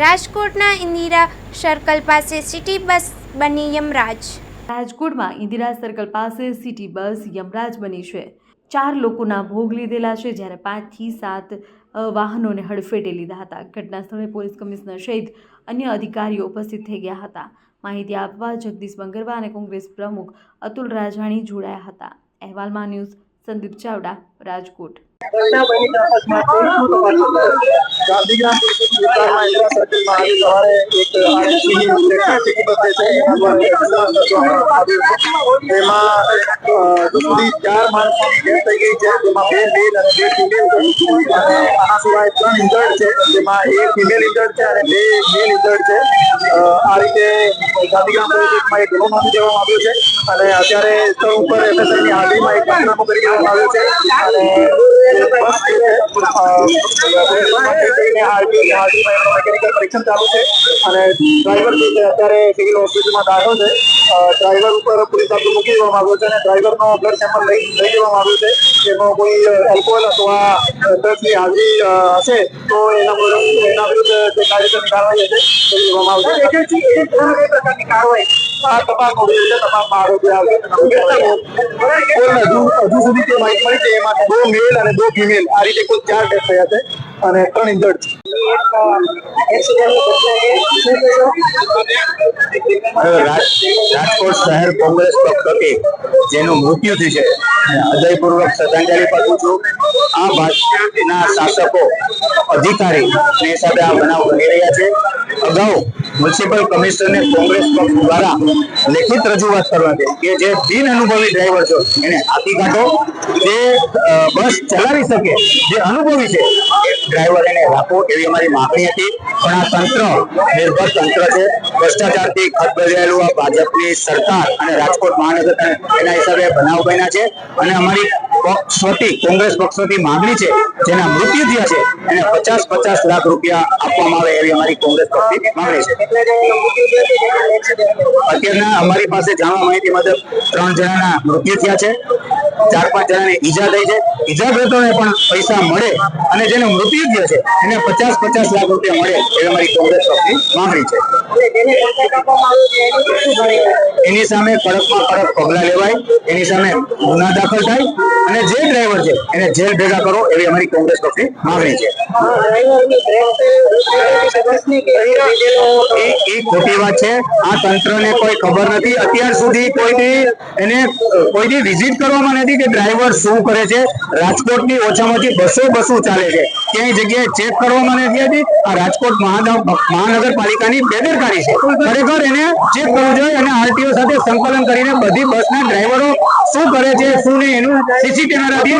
રાજકોટના ઇન્દિરા સર્કલ પાસે city bus બની યમરાજ. રાજકોટમાં ઇન્દિરા સર્કલ પાસે સિટી બસ યમરાજ બની છે. ચાર લોકોના ભોગ લીધેલા છે જ્યારે પાંચથી સાત વાહનોને હડફેટે લીધા હતા. ઘટના સ્થળે પોલીસ કમિશનર સહિત અન્ય અધિકારીઓ ઉપસ્થિત થઈ ગયા હતા. માહિતી આપવા જગદીશ બંગરવા અને કોંગ્રેસ પ્રમુખ અતુલ રાજાણી જોડાયા હતા. અહેવાલમાં ન્યૂઝ સંદીપ ચાવડા રાજકોટ. આજે સવારે એક ઇલેક્ટ્રિસિટી બસ છે. તેમાં સુધી ચાર માણસોની ડેથ થઈ ગઈ છે તેમાં બે મેલ અને બે ફિમેલ અને આના સિવાય ત્રણ ઇન્જર્ડ છે જેમાં એક ફિમેલ ઇન્જર્ડ છે અને બે મેલ ઇન્જર્ડ છે. આ રીતે ગાંધીગ્રામ એક ગુનો નોંધી દેવામાં આવ્યો છે. અને અત્યારે સ્થળ ઉપર એફએસઆઈની હાજરીમાં એક પંચનામું કરી દેવામાં આવ્યો છે. અને મેકેનિકલ પરીક્ષણ ચાલુ છે અને ડ્રાઈવર અત્યારે સિવિલ હોસ્પિટલમાં દાખલ છે. ડ્રાઈવર ઉપર પોલીસ હાથો મૂકી દેવામાં આવ્યો છે અને ડ્રાઈવરનો બ્લડ સેમ્પલ લઈ લઈ લેવામાં આવ્યું છે. જેમાં કોઈ એલ્કોહોલ અથવા ડ્રગ્સની હાજરી હશે તો એના વિરુદ્ધ એના વિરુદ્ધ જે કાયદેસરની કાર્યવાહી હશે તે લેવામાં આવશે. આ તપાસ હોવી છે તપાસમાં આરોપી આવશે કુલ હજુ હજુ સુધી જે માહિતી મળી છે એમાં દો મેલ અને દો ફિમેલ આ રીતે કુલ ચાર ડેથ થયા છે અને ત્રણ ઇન્જર્ડ રાજ- રાજકોટ શહેર કોંગ્રેસ પક્ષ જેનું મૃત્યુ થયું છે હૃદયપૂર્વક શ્રદ્ધાંજલિ પાઠવું છું. આ ભાજપના શાસકો, અધિકારી ને હિસાબે આ બનાવ બની રહ્યા છે. અગાઉ મ્યુનિસિપલ કમિશનરને કોંગ્રેસ પક્ષ દ્વારા લેખિત રજૂઆત કરવાની કે જે બિન અનુભવી ડ્રાઈવર છો, એને આપી કાઢો, જે બસ ચલાવી શકે, જે અનુભવી છે ડ્રાઈવર એને રાખો, એવી અમારી માગણી હતી. પણ આ તંત્ર, નિર્ભર તંત્ર છે, ભ્રષ્ટાચારથી ખતબજાયેલું આ ભાજપની સરકાર અને રાજકોટ મહાનગર એના હિસાબે બનાવ બન્યા છે. અને અમારી પક્ષ વતી કોંગ્રેસ પક્ષોથી માંગણી છે, જેના મૃત્યુ થયા છે, એને પચાસ પચાસ લાખ રૂપિયા આપવામાં આવે એવી અમારી કોંગ્રેસ પક્ષની માંગણી છે. અત્યારના અમારી પાસે જાણવા માહિતી મુજબ ત્રણ જણાના મૃત્યુ થયા છે. ચાર પાંચ જણાને ઈજા થઈ છે. ઈજાગ્રસ્તોને પણ પૈસા મળે અને જેનો મૃત્યુ થયો છે, એને પચાસ પચાસ લાખ રૂપિયા મળે એવી અમારી કોંગ્રેસ પક્ષની માંગણી છે. એની સામે કડકમાં કડક પગલા લેવાય, એની સામે ગુના દાખલ થાય અને જે ડ્રાઈવર છે, એને જેલ ભેગા કરો એવી અમારી કોંગ્રેસ પક્ષની માંગણી છે. એ ખોટી વાત છે. આ તંત્રને કોઈ ખબર નથી. અત્યાર સુધી કોઈની એને કોઈની વિઝિટ કરવામાં કે ડ્રાઈવર શું કરે છે? રાજકોટની ઓછામાંથી બસો બસો ચાલે છે. ક્યાંય જગ્યાએ ચેક કરવામાં નથી આવતી આ રાજકોટ મહાનગર મહાનગરપાલિકાની બેદરકારી છે. ખરેખર એને ચેક કરવું જોઈએ અને આરટીઓ સાથે સંકલન કરીને બધી બસના ડ્રાઈવરો શું કરે છે, શું નહીં એનું સીસી કેમેરાથી